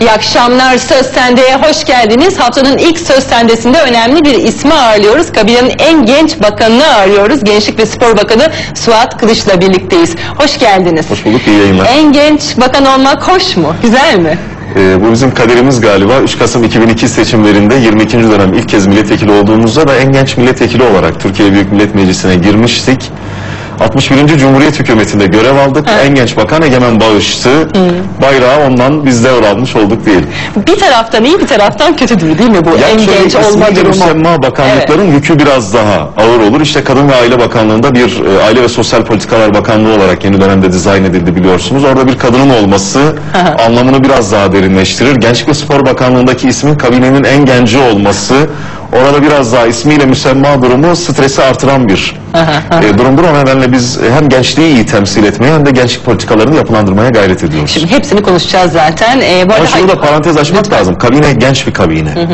İyi akşamlar Söz Sende'ye hoş geldiniz. Haftanın ilk Söz Sende'sinde önemli bir ismi ağırlıyoruz. Kabinenin en genç bakanını ağırlıyoruz. Gençlik ve Spor Bakanı Suat Kılıç'la birlikteyiz. Hoş geldiniz. Hoş bulduk, iyi yayınlar. En genç bakan olmak hoş mu? Güzel mi? Ee, bu bizim kaderimiz galiba. 3 Kasım 2002 seçimlerinde 22. dönem ilk kez milletvekili olduğumuzda da en genç milletvekili olarak Türkiye Büyük Millet Meclisi'ne girmiştik. 61. Cumhuriyet hükümetinde görev aldık. En genç bakan Egemen Bağış'tı. Bayrağı ondan biz devralmış olduk değil. Bir taraftan iyi bir taraftan kötüdür değil mi bu en şöyle genç olma durumu? müsemma bakanlıkların yükü biraz daha ağır olur. İşte Kadın ve Aile Bakanlığı'nda bir e, Aile ve Sosyal Politikalar Bakanlığı olarak yeni dönemde dizayn edildi biliyorsunuz. Orada bir kadının olması anlamını biraz daha derinleştirir. Gençlik ve Spor Bakanlığı'ndaki ismin kabinenin en genci olması orada biraz daha ismiyle müsemma durumu stresi artıran bir e, durumdur. O nedenle biz hem gençliği iyi temsil etmeye hem de gençlik politikalarını yapılandırmaya gayret ediyoruz. Şimdi hepsini konuşacağız zaten. Ee, bu Ama arada şunu da parantez açmak lazım. Kabine genç bir kabine.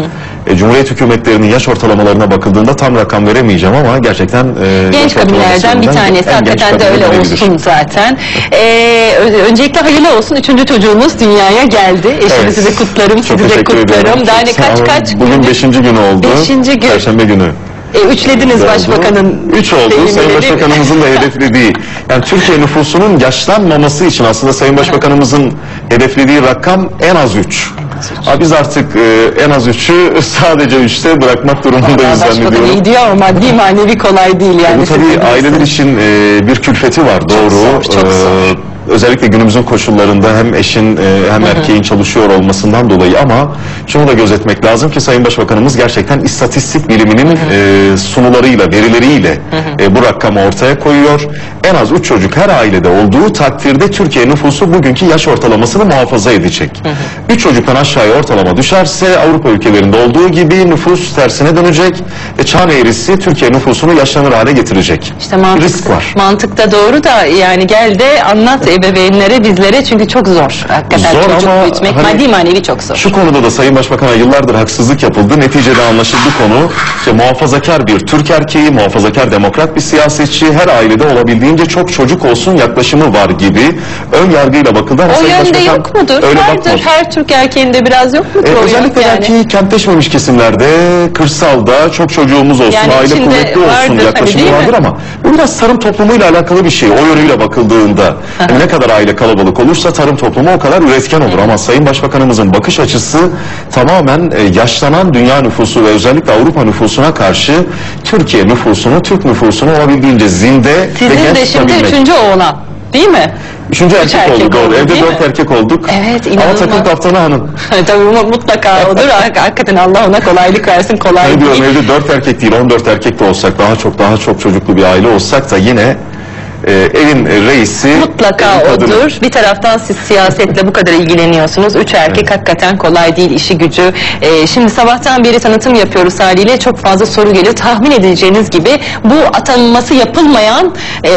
E, Cumhuriyet hükümetlerinin yaş ortalamalarına bakıldığında tam rakam veremeyeceğim ama gerçekten e, Genç kabinelerden bir tanesi. Hakikaten de öyle olsun zaten. Ö- öncelikle hayırlı olsun. Üçüncü çocuğumuz dünyaya geldi. Eşinizi Evet. de kutlarım, Çok sizi de kutlarım. ediyorum. Daha ne kaç kaç Bugün gün- beşinci gün oldu. Beşinci gün. Perşembe günü. E, üçlediniz oldu. başbakanın. Üç oldu. Sayın? Başbakanımızın da hedeflediği. Yani Türkiye nüfusunun yaşlanmaması için aslında Sayın Başbakanımızın hedeflediği rakam en az üç. Ama biz artık e, en az üçü sadece üçte bırakmak durumundayız zannediyorum. iyi diyor ama maddi manevi kolay değil yani. Bu Siz tabii aileler için e, bir külfeti var doğru. zor, çok zor. Özellikle günümüzün koşullarında hem eşin e, hem erkeğin çalışıyor olmasından dolayı ama şunu da gözetmek lazım ki Sayın Başbakanımız gerçekten istatistik biliminin e, sunularıyla, verileriyle e, bu rakamı ortaya koyuyor. En az 3 çocuk her ailede olduğu takdirde Türkiye nüfusu bugünkü yaş ortalamasını muhafaza edecek. 3 çocuktan aşağıya ortalama düşerse Avrupa ülkelerinde olduğu gibi nüfus tersine dönecek. E, çan eğrisi Türkiye nüfusunu yaşlanır hale getirecek. İşte mantık, Risk var. mantık da doğru da yani gel de anlat ebeveynlere bizlere çünkü çok zor. Hakikaten Zor çocuk ama büyütmek hani- maddi manevi çok zor. Şu konuda da Sayın Başbakan'a yıllardır haksızlık yapıldı. Neticede anlaşıldı konu. İşte muhafazakar bir Türk erkeği, muhafazakar demokrat bir siyasetçi, her ailede olabildiğince çok çocuk olsun yaklaşımı var gibi ön yargıyla bakıldı. Ama o Sayın yönde Başbakan yok mudur? Öyle Vardır. bakmadı. Her Türk erkeğinde biraz yok mudur E, o yön özellikle yani? belki kentleşmemiş kesimlerde, kırsalda çok çocuğumuz olsun, Yani aile içinde kuvvetli olsun vardır, hani yaklaşımı değil mi? vardır ama bu biraz tarım toplumuyla alakalı bir şey. O yönüyle bakıldığında yani ne kadar aile kalabalık olursa tarım toplumu o kadar üretken olur. Ama Sayın Başbakanımızın bakış açısı tamamen e, yaşlanan dünya nüfusu ve özellikle Avrupa nüfusuna karşı Türkiye nüfusunu, Türk nüfusunu olabildiğince zinde ve Sizin genç de şimdi tutabilmek. üçüncü oğlan değil mi? Üçüncü erkek, erkek oldu doğru. oldu, Evde dört mi? erkek olduk. Evet, Ama inanılmaz. takım kaptanı hanım. Tabii mutlaka olur. Hak- Hakikaten Allah ona kolaylık versin. Kolay Ne diyorum evde 4 erkek değil 14 erkek de olsak daha çok daha çok çocuklu bir aile olsak da yine e, evin reisi Mutlaka evin kadını. odur. Bir taraftan siz siyasetle bu kadar ilgileniyorsunuz. Üç erkek hakikaten kolay değil işi gücü. Ee, şimdi sabahtan beri tanıtım yapıyoruz haliyle. Çok fazla soru geliyor. Tahmin edeceğiniz gibi bu atanılması yapılmayan e,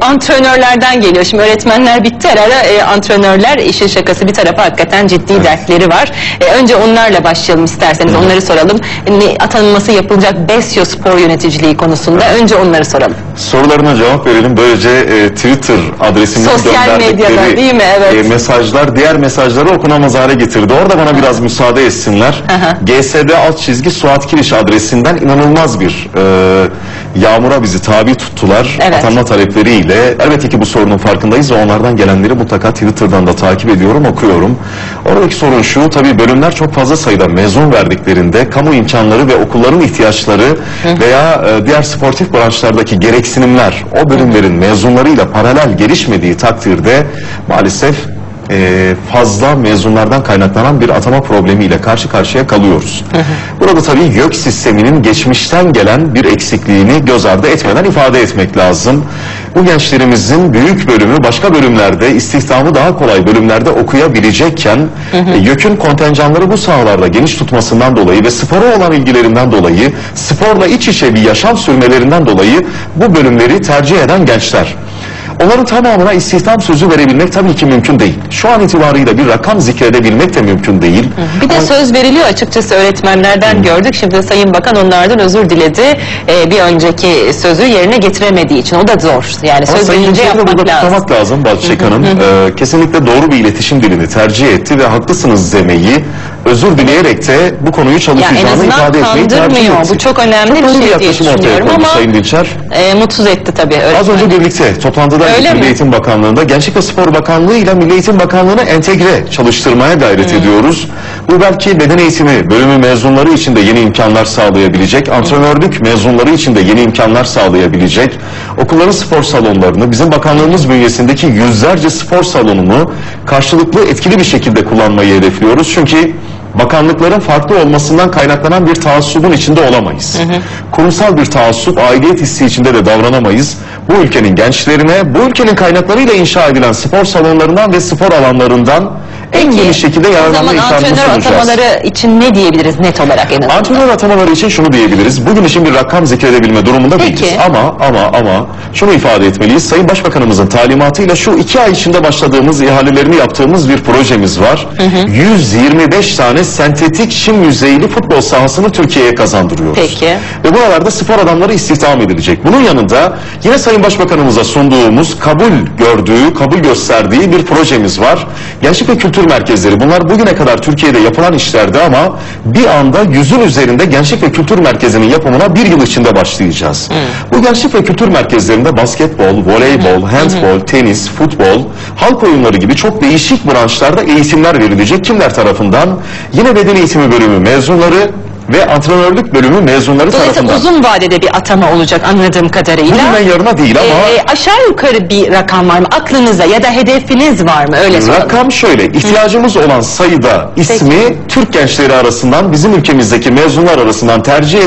antrenörlerden geliyor. Şimdi öğretmenler bitti ara ara e, antrenörler işin şakası bir tarafa hakikaten ciddi dertleri var. E, önce onlarla başlayalım isterseniz. Onları soralım. Ne, atanılması yapılacak Besyo Spor Yöneticiliği konusunda önce onları soralım. Sorularına cevap verelim. Böylece e, Twitter adresimizi Sosyal medyada, değil mi? Evet. e, mesajlar diğer mesajları okunamaz hale getirdi. Orada bana biraz müsaade etsinler. Aha. GSD alt çizgi Suat Kiriş adresinden inanılmaz bir e, yağmura bizi tabi tuttular. Evet. Atanma talepleriyle. Elbette ki bu sorunun farkındayız ve onlardan gelenleri mutlaka Twitter'dan da takip ediyorum, okuyorum. Oradaki sorun şu, tabii bölümler çok fazla sayıda mezun verdiklerinde kamu imkanları ve okulların ihtiyaçları veya e, diğer sportif branşlardaki gereksinimler o bölümlerin mezunlarıyla paralel gelişmediği takdirde maalesef e, fazla mezunlardan kaynaklanan bir atama problemiyle karşı karşıya kalıyoruz. Burada tabii YÖK sisteminin geçmişten gelen bir eksikliğini göz ardı etmeden ifade etmek lazım. Bu gençlerimizin büyük bölümü başka bölümlerde istihdamı daha kolay bölümlerde okuyabilecekken e, YÖK'ün kontenjanları bu sahalarda geniş tutmasından dolayı ve spora olan ilgilerinden dolayı sporla iç içe bir yaşam sürmelerinden dolayı bu bölümleri tercih eden gençler. Onların tamamına istihdam sözü verebilmek tabii ki mümkün değil. Şu an itibarıyla bir rakam zikredebilmek de mümkün değil. Bir de söz veriliyor açıkçası öğretmenlerden gördük. Şimdi Sayın Bakan onlardan özür diledi. Ee, bir önceki sözü yerine getiremediği için. O da zor. Yani Ama söz Sayın verince yapmak burada lazım. kutlamak lazım Balçık Hanım. Ee, kesinlikle doğru bir iletişim dilini tercih etti ve haklısınız demeyi özür dileyerek de bu konuyu çalışacağını ifade etmeyi tercih etti. Bu çok önemli Çok bir şey diye yaklaşım ortaya düşünüyorum ama Sayın Dinçer. e, mutsuz etti tabii Az önce birlikte toplantıda Öyle Milli mi? Eğitim Bakanlığı'nda Gençlik ve Spor Bakanlığı ile Milli Eğitim Bakanlığı'nı entegre çalıştırmaya gayret ediyoruz. Bu belki beden eğitimi bölümü mezunları için de yeni imkanlar sağlayabilecek, antrenörlük mezunları için de yeni imkanlar sağlayabilecek, okulların spor salonlarını, bizim bakanlığımız bünyesindeki yüzlerce spor salonunu karşılıklı etkili bir şekilde kullanmayı hedefliyoruz. Çünkü bakanlıkların farklı olmasından kaynaklanan bir taassubun içinde olamayız. Kurumsal bir taassup, aidiyet hissi içinde de davranamayız. Bu ülkenin gençlerine, bu ülkenin kaynaklarıyla inşa edilen spor salonlarından ve spor alanlarından en geniş şekilde yararlanma imkanını antrenör sunacağız. atamaları için ne diyebiliriz net olarak en azından? Antrenör atamaları için şunu diyebiliriz. Bugün için bir rakam zikredebilme durumunda Peki. değiliz. Ama ama ama şunu ifade etmeliyiz. Sayın Başbakanımızın talimatıyla şu iki ay içinde başladığımız ihalelerini yaptığımız bir projemiz var. 125 tane sentetik çim yüzeyli futbol sahasını Türkiye'ye kazandırıyoruz. Peki. Ve buralarda spor adamları istihdam edilecek. Bunun yanında yine Sayın Başbakanımıza sunduğumuz kabul gördüğü, kabul gösterdiği bir projemiz var. Gençlik ve kültür merkezleri. Bunlar bugüne kadar Türkiye'de yapılan işlerdi ama bir anda yüzün üzerinde gençlik ve kültür merkezinin yapımına bir yıl içinde başlayacağız. Bu gençlik ve kültür merkezlerinde basketbol, voleybol, handbol, tenis, futbol, halk oyunları gibi çok değişik branşlarda eğitimler verilecek. Kimler tarafından? Yine beden eğitimi bölümü mezunları ve antrenörlük bölümü mezunları Dolayısıyla tarafından. uzun vadede bir atama olacak anladığım kadarıyla. Bugünden yarına değil ama Ee, aşağı yukarı bir rakam var mı? Aklınızda ya da hedefiniz var mı? Öyle soralım. rakam şöyle. ihtiyacımız olan sayıda ismi Türk gençleri arasından bizim ülkemizdeki mezunlar arasından tercih